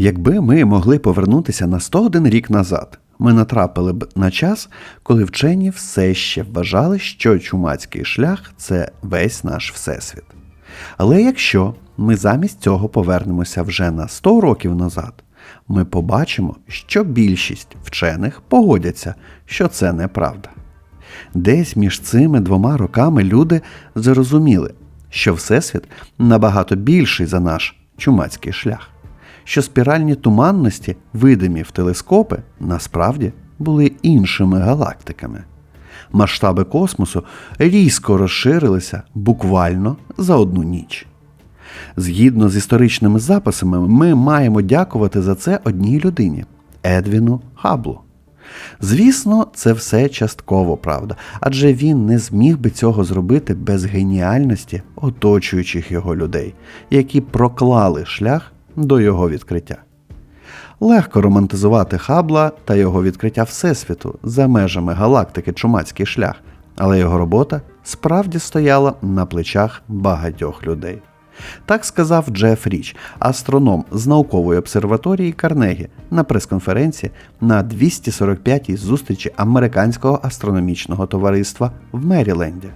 Якби ми могли повернутися на 101 рік назад, ми натрапили б на час, коли вчені все ще вважали, що чумацький шлях це весь наш всесвіт. Але якщо ми замість цього повернемося вже на 100 років назад, ми побачимо, що більшість вчених погодяться, що це неправда. Десь між цими двома роками люди зрозуміли, що Всесвіт набагато більший за наш чумацький шлях, що спіральні туманності, видимі в телескопи, насправді були іншими галактиками. Масштаби космосу різко розширилися буквально за одну ніч. Згідно з історичними записами, ми маємо дякувати за це одній людині Едвіну Хаблу. Звісно, це все частково правда, адже він не зміг би цього зробити без геніальності оточуючих його людей, які проклали шлях до його відкриття. Легко романтизувати Хабла та його відкриття Всесвіту за межами галактики Чумацький шлях, але його робота справді стояла на плечах багатьох людей. Так сказав Джеф Річ, астроном з наукової обсерваторії Карнегі на прес-конференції на 245-й зустрічі Американського астрономічного товариства в Меріленді.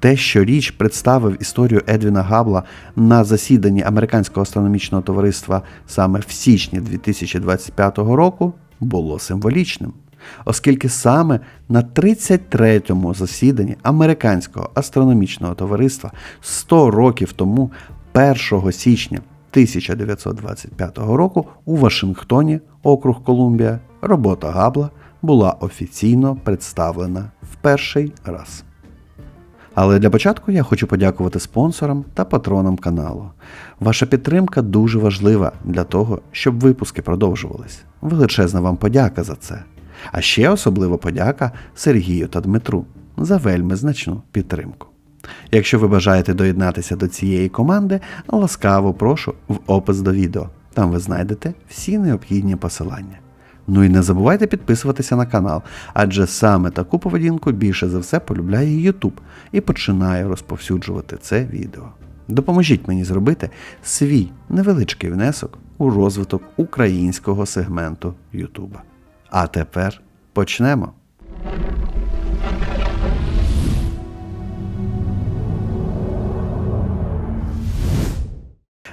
Те, що річ представив історію Едвіна Габла на засіданні Американського астрономічного товариства саме в січні 2025 року, було символічним, оскільки саме на 33-му засіданні Американського астрономічного товариства 100 років тому, 1 січня 1925 року, у Вашингтоні, округ Колумбія, робота Габла була офіційно представлена в перший раз. Але для початку я хочу подякувати спонсорам та патронам каналу. Ваша підтримка дуже важлива для того, щоб випуски продовжувались. Величезна вам подяка за це. А ще особлива подяка Сергію та Дмитру за вельми значну підтримку. Якщо ви бажаєте доєднатися до цієї команди, ласкаво прошу в опис до відео. Там ви знайдете всі необхідні посилання. Ну і не забувайте підписуватися на канал, адже саме таку поведінку більше за все полюбляє YouTube і починає розповсюджувати це відео. Допоможіть мені зробити свій невеличкий внесок у розвиток українського сегменту YouTube. А тепер почнемо.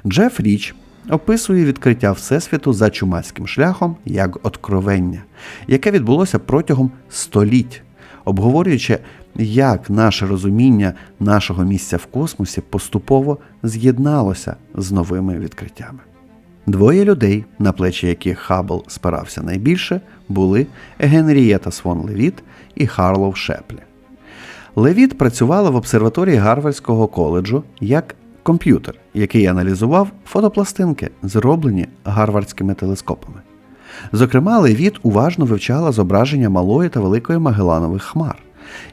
Джеф Річ описує відкриття Всесвіту за чумацьким шляхом як откровення, яке відбулося протягом століть, обговорюючи, як наше розуміння нашого місця в космосі поступово з'єдналося з новими відкриттями. Двоє людей, на плечі яких Хаббл спирався найбільше, були Генрієта Свон Левіт і Харлов Шеплі. Левіт працювала в обсерваторії Гарвардського коледжу як комп'ютер, який аналізував фотопластинки, зроблені гарвардськими телескопами. Зокрема, Левіт уважно вивчала зображення малої та великої Магеланових хмар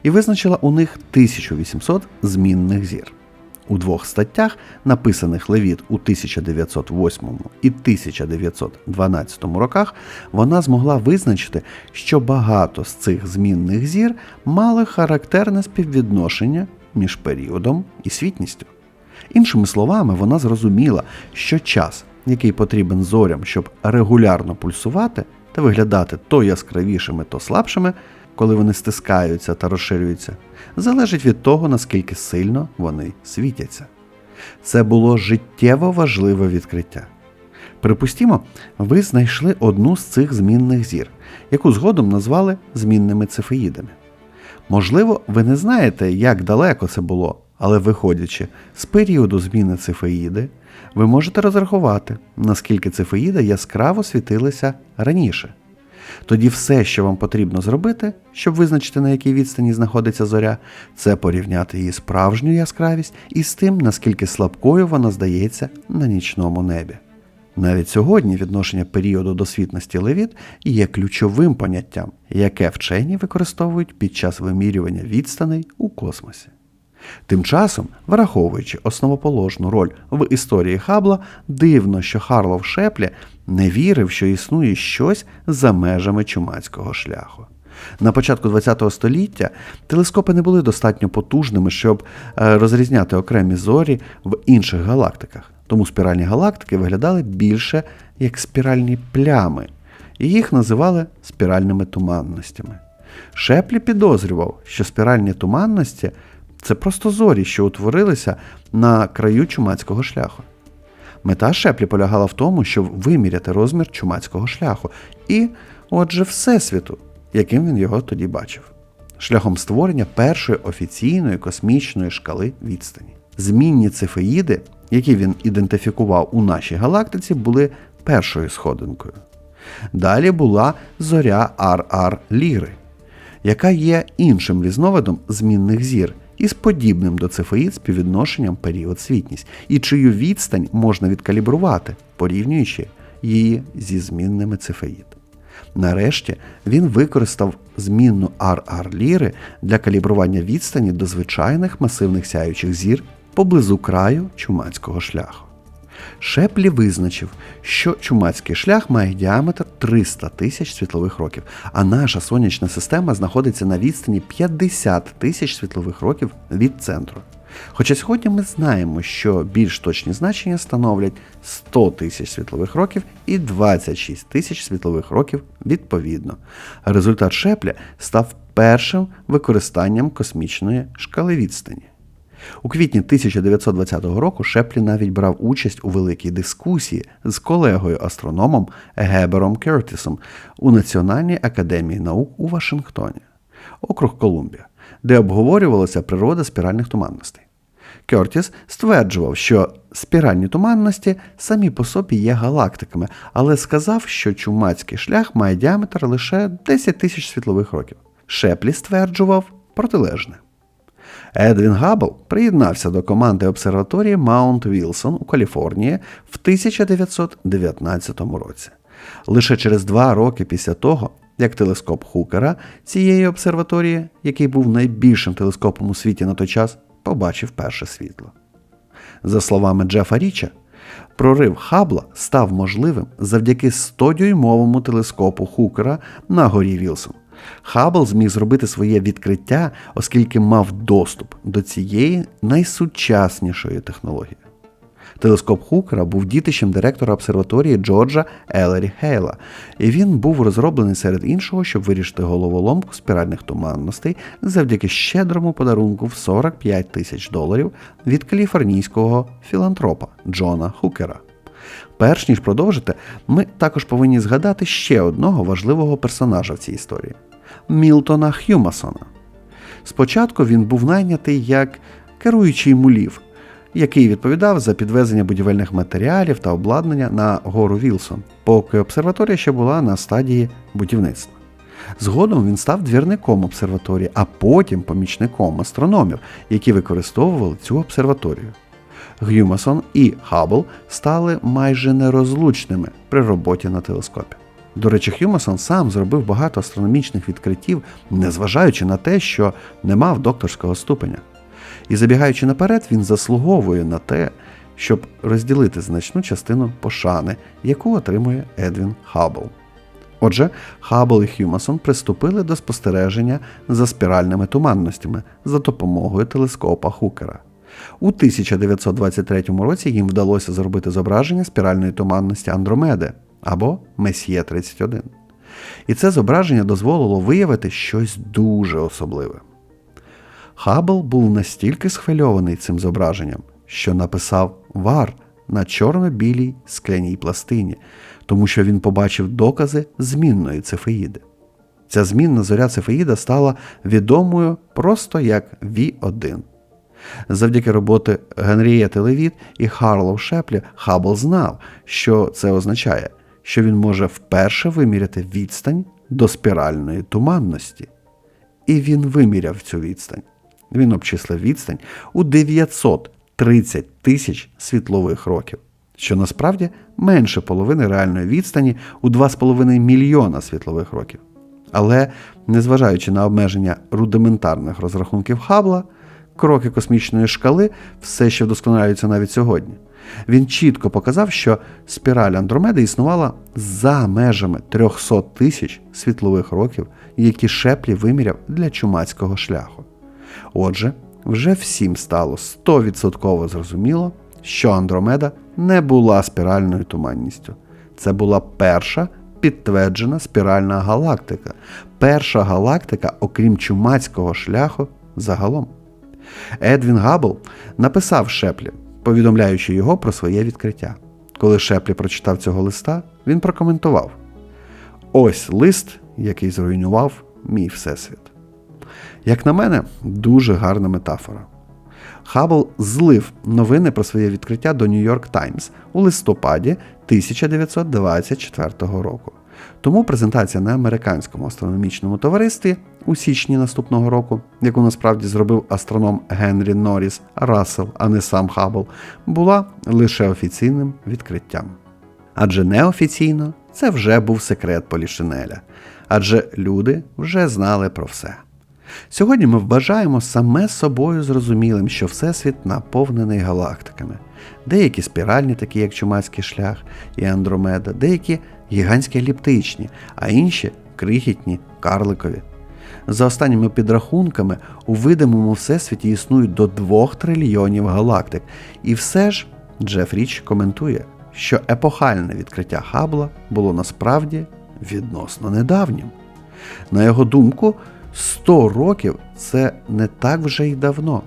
і визначила у них 1800 змінних зір. У двох статтях, написаних Левіт у 1908 і 1912 роках, вона змогла визначити, що багато з цих змінних зір мали характерне співвідношення між періодом і світністю. Іншими словами, вона зрозуміла, що час, який потрібен зорям, щоб регулярно пульсувати та виглядати то яскравішими, то слабшими, коли вони стискаються та розширюються, залежить від того, наскільки сильно вони світяться. Це було життєво важливе відкриття. Припустімо, ви знайшли одну з цих змінних зір, яку згодом назвали змінними цефеїдами. Можливо, ви не знаєте, як далеко це було, але виходячи з періоду зміни цефеїди, ви можете розрахувати, наскільки цефеїда яскраво світилися раніше. Тоді все, що вам потрібно зробити, щоб визначити, на якій відстані знаходиться зоря, це порівняти її справжню яскравість із тим, наскільки слабкою вона здається на нічному небі. Навіть сьогодні відношення періоду до світності левіт є ключовим поняттям, яке вчені використовують під час вимірювання відстаней у космосі. Тим часом, враховуючи основоположну роль в історії Хабла, дивно, що Харлов Шеплі не вірив, що існує щось за межами чумацького шляху. На початку ХХ століття телескопи не були достатньо потужними, щоб е, розрізняти окремі зорі в інших галактиках, тому спіральні галактики виглядали більше як спіральні плями, і їх називали спіральними туманностями. Шеплі підозрював, що спіральні туманності це просто зорі, що утворилися на краю чумацького шляху. Мета Шеплі полягала в тому, щоб виміряти розмір чумацького шляху, і, отже, Всесвіту, яким він його тоді бачив, шляхом створення першої офіційної космічної шкали відстані. Змінні цефеїди, які він ідентифікував у нашій галактиці, були першою сходинкою. Далі була зоря Ар-Ар Ліри, яка є іншим різновидом змінних зір із подібним до цифеїд співвідношенням період світність, і чию відстань можна відкалібрувати, порівнюючи її зі змінними цифеїд. Нарешті він використав змінну RR ліри для калібрування відстані до звичайних масивних сяючих зір поблизу краю чумацького шляху. Шеплі визначив, що чумацький шлях має діаметр 300 тисяч світлових років, а наша сонячна система знаходиться на відстані 50 тисяч світлових років від центру. Хоча сьогодні ми знаємо, що більш точні значення становлять 100 тисяч світлових років і 26 тисяч світлових років відповідно. Результат Шепля став першим використанням космічної шкали відстані. У квітні 1920 року Шеплі навіть брав участь у великій дискусії з колегою-астрономом Гебером Кертісом у Національній академії наук у Вашингтоні, округ Колумбія, де обговорювалася природа спіральних туманностей. Кертіс стверджував, що спіральні туманності самі по собі є галактиками, але сказав, що чумацький шлях має діаметр лише 10 тисяч світлових років. Шеплі стверджував протилежне. Едвін Габбл приєднався до команди обсерваторії Маунт Вілсон у Каліфорнії в 1919 році. Лише через два роки після того, як телескоп Хукера цієї обсерваторії, який був найбільшим телескопом у світі на той час, побачив перше світло. За словами Джефа Річа, прорив Хабла став можливим завдяки 100-дюймовому телескопу Хукера на горі Вілсон. Хаббл зміг зробити своє відкриття, оскільки мав доступ до цієї найсучаснішої технології. Телескоп Хукера був дітищем директора обсерваторії Джорджа Елері Хейла, і він був розроблений серед іншого, щоб вирішити головоломку спіральних туманностей завдяки щедрому подарунку в 45 тисяч доларів від каліфорнійського філантропа Джона Хукера. Перш ніж продовжити, ми також повинні згадати ще одного важливого персонажа в цій історії Мілтона Х'юмасона. Спочатку він був найнятий як керуючий мулів, який відповідав за підвезення будівельних матеріалів та обладнання на гору Вілсон, поки обсерваторія ще була на стадії будівництва. Згодом він став двірником обсерваторії, а потім помічником астрономів, які використовували цю обсерваторію. Гюмасон і Хаббл стали майже нерозлучними при роботі на телескопі. До речі, Хюмасон сам зробив багато астрономічних відкриттів, незважаючи на те, що не мав докторського ступеня. І забігаючи наперед, він заслуговує на те, щоб розділити значну частину пошани, яку отримує Едвін Хаббл. Отже, Хаббл і Хюмасон приступили до спостереження за спіральними туманностями за допомогою телескопа Хукера. У 1923 році їм вдалося зробити зображення спіральної туманності Андромеди або Месьє 31. І це зображення дозволило виявити щось дуже особливе. Хаббл був настільки схвильований цим зображенням, що написав вар на чорно-білій скляній пластині, тому що він побачив докази змінної цефеїди. Ця змінна зоря цефеїда стала відомою просто як V1. Завдяки роботи Генрієти Левіт і Харлоу Шеплі Хаббл знав, що це означає, що він може вперше виміряти відстань до спіральної туманності. І він виміряв цю відстань. Він обчислив відстань у 930 тисяч світлових років, що насправді менше половини реальної відстані у 2,5 мільйона світлових років. Але, незважаючи на обмеження рудиментарних розрахунків Хабла, кроки космічної шкали все ще вдосконалюються навіть сьогодні. Він чітко показав, що спіраль Андромеди існувала за межами 300 тисяч світлових років, які Шеплі виміряв для чумацького шляху. Отже, вже всім стало 100% зрозуміло, що Андромеда не була спіральною туманністю. Це була перша підтверджена спіральна галактика, перша галактика, окрім чумацького шляху, загалом. Едвін Габл написав Шеплі, повідомляючи його про своє відкриття. Коли Шеплі прочитав цього листа, він прокоментував: Ось лист, який зруйнував мій всесвіт. Як на мене, дуже гарна метафора. Хаббл злив новини про своє відкриття до York Times у листопаді 1924 року. Тому презентація на американському астрономічному товаристві у січні наступного року, яку насправді зробив астроном Генрі Норріс Рассел, а не сам Хаббл, була лише офіційним відкриттям. Адже неофіційно це вже був секрет Полішинеля, адже люди вже знали про все. Сьогодні ми вважаємо саме собою зрозумілим, що Всесвіт наповнений галактиками. Деякі спіральні, такі як Чумацький шлях і Андромеда, деякі гігантські еліптичні, а інші крихітні, карликові. За останніми підрахунками, у видимому всесвіті існують до 2 трильйонів галактик. І все ж Джеф Річ коментує, що епохальне відкриття Хабла було насправді відносно недавнім. На його думку, 100 років це не так вже й давно.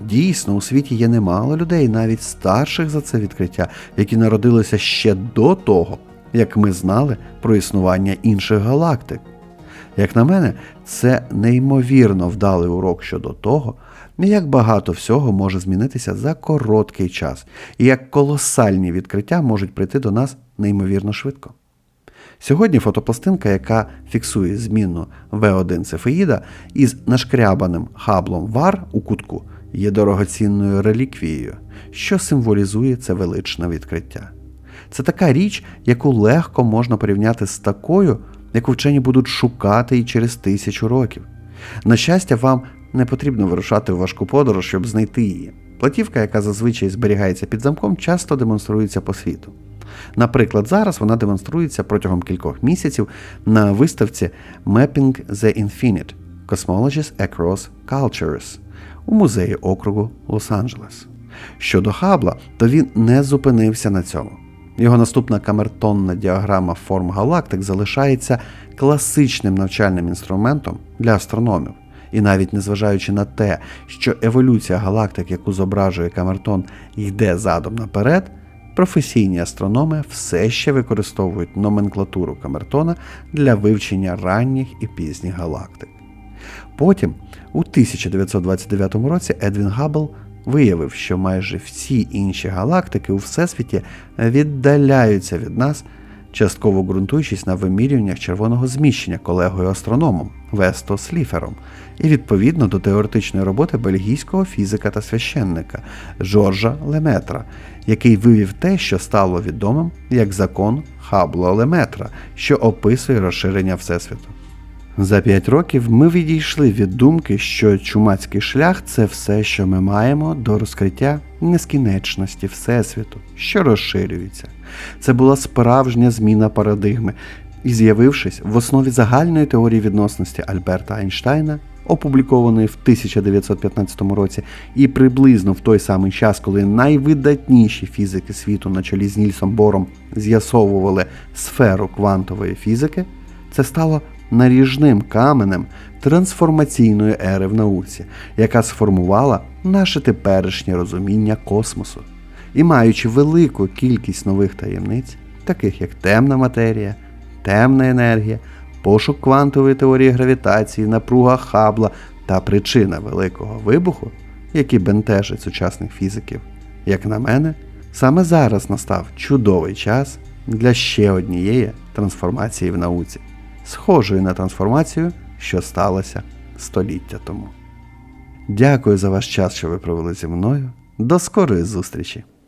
Дійсно, у світі є немало людей, навіть старших за це відкриття, які народилися ще до того, як ми знали про існування інших галактик. Як на мене, це неймовірно вдалий урок щодо того, як багато всього може змінитися за короткий час, і як колосальні відкриття можуть прийти до нас неймовірно швидко. Сьогодні фотопластинка, яка фіксує зміну В1 цефеїда із нашкрябаним хаблом вар у кутку, є дорогоцінною реліквією, що символізує це величне відкриття. Це така річ, яку легко можна порівняти з такою, яку вчені будуть шукати і через тисячу років. На щастя, вам не потрібно вирушати в важку подорож, щоб знайти її. Платівка, яка зазвичай зберігається під замком, часто демонструється по світу. Наприклад, зараз вона демонструється протягом кількох місяців на виставці Mapping the Infinite Cosmologies Across Cultures у музеї округу Лос-Анджелес. Щодо Хабла, то він не зупинився на цьому. Його наступна камертонна діаграма форм галактик залишається класичним навчальним інструментом для астрономів. І навіть незважаючи на те, що еволюція галактик, яку зображує камертон, йде задом наперед, професійні астрономи все ще використовують номенклатуру камертона для вивчення ранніх і пізніх галактик. Потім, у 1929 році, Едвін Габбл виявив, що майже всі інші галактики у Всесвіті віддаляються від нас, частково ґрунтуючись на вимірюваннях червоного зміщення колегою астрономом Весто Сліфером, і відповідно до теоретичної роботи бельгійського фізика та священника Жоржа Леметра, який вивів те, що стало відомим як закон Хабло Леметра, що описує розширення Всесвіту. За п'ять років ми відійшли від думки, що чумацький шлях це все, що ми маємо до розкриття нескінченності Всесвіту, що розширюється. Це була справжня зміна парадигми, і з'явившись в основі загальної теорії відносності Альберта Айнштайна, опублікованої в 1915 році, і приблизно в той самий час, коли найвидатніші фізики світу на чолі з Нільсом Бором з'ясовували сферу квантової фізики, це стало наріжним каменем трансформаційної ери в науці, яка сформувала наше теперішнє розуміння космосу. І маючи велику кількість нових таємниць, таких як темна матерія, темна енергія, пошук квантової теорії гравітації, напруга хабла та причина великого вибуху, які бентежать сучасних фізиків, як на мене, саме зараз настав чудовий час для ще однієї трансформації в науці схожою на трансформацію, що сталося століття тому. Дякую за ваш час, що ви провели зі мною. До скорої зустрічі!